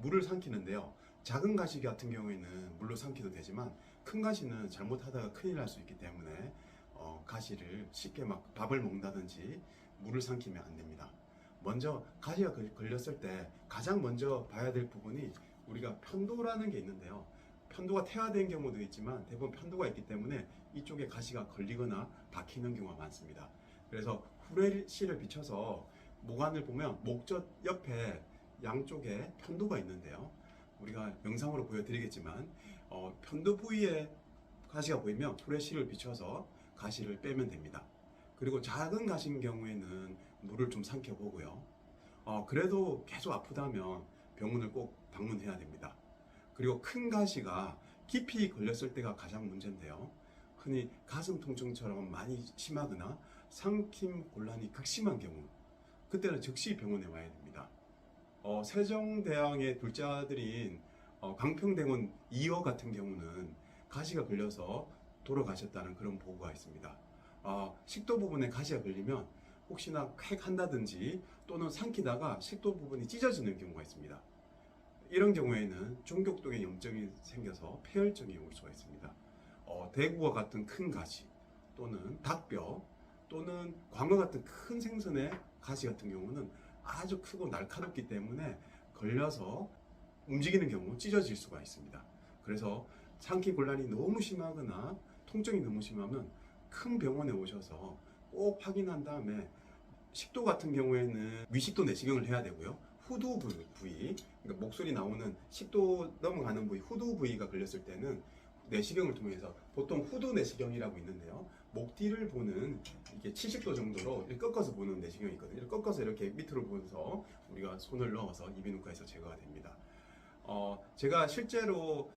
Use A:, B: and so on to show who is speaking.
A: 물을 삼키는데요. 작은 가시 같은 경우에는 물로 삼키도 되지만 큰 가시는 잘못하다가 큰일 날 수 있기 때문에 어, 가시를 쉽게 막 밥을 먹는다든지 물을 삼키면 안 됩니다. 먼저 가시가 걸- 걸렸을 때 가장 먼저 봐야 될 부분이 우리가 편도라는 게 있는데요. 편도가 태화된 경우도 있지만 대부분 편도가 있기 때문에 이쪽에 가시가 걸리거나 박히는 경우가 많습니다. 그래서 후레쉬를 비춰서 목안을 보면 목젖 옆에 양쪽에 편도가 있는데요. 우리가 영상으로 보여드리겠지만 어, 편도 부위에 가시가 보이면 후레쉬를 비춰서 가시를 빼면 됩니다. 그리고 작은 가시인 경우에는 물을 좀 삼켜보고요. 어, 그래도 계속 아프다면 병원을 꼭 방문해야 됩니다. 그리고 큰 가시가 깊이 걸렸을 때가 가장 문제인데요. 흔히 가슴 통증처럼 많이 심하거나 삼킴 곤란이 극심한 경우, 그때는 즉시 병원에 와야 됩니다. 어, 세종대왕의 둘째 아들인 어, 광평대원 이어 같은 경우는 가시가 걸려서 돌아가셨다는 그런 보고가 있습니다. 어, 식도 부분에 가시가 걸리면 혹시나 획 한다든지 또는 삼키다가 식도 부분이 찢어지는 경우가 있습니다. 이런 경우에는 종격동에 염증이 생겨서 폐혈증이 올 수가 있습니다. 어, 대구와 같은 큰 가시 또는 닭뼈 또는 광어 같은 큰 생선의 가시 같은 경우는 아주 크고 날카롭기 때문에 걸려서 움직이는 경우 찢어질 수가 있습니다. 그래서 삼키 곤란이 너무 심하거나 통증이 너무 심하면 큰 병원에 오셔서 꼭 확인한 다음에 식도 같은 경우에는 위식도 내시경을 해야 되고요. 후두 부- 부위, 그러니까 목소리 나오는 식도 넘어가는 부위, 후두 부위가 걸렸을 때는 내시경을 통해서 보통 후두 내시경이라고 있는데요. 목 뒤를 보는 이게 70도 정도로 꺾어서 보는 내시경이 있거든요. 꺾어서 이렇게 밑으로 보면서 우리가 손을 넣어서 이비인후과에서 제거가 됩니다. 어, 제가 실제로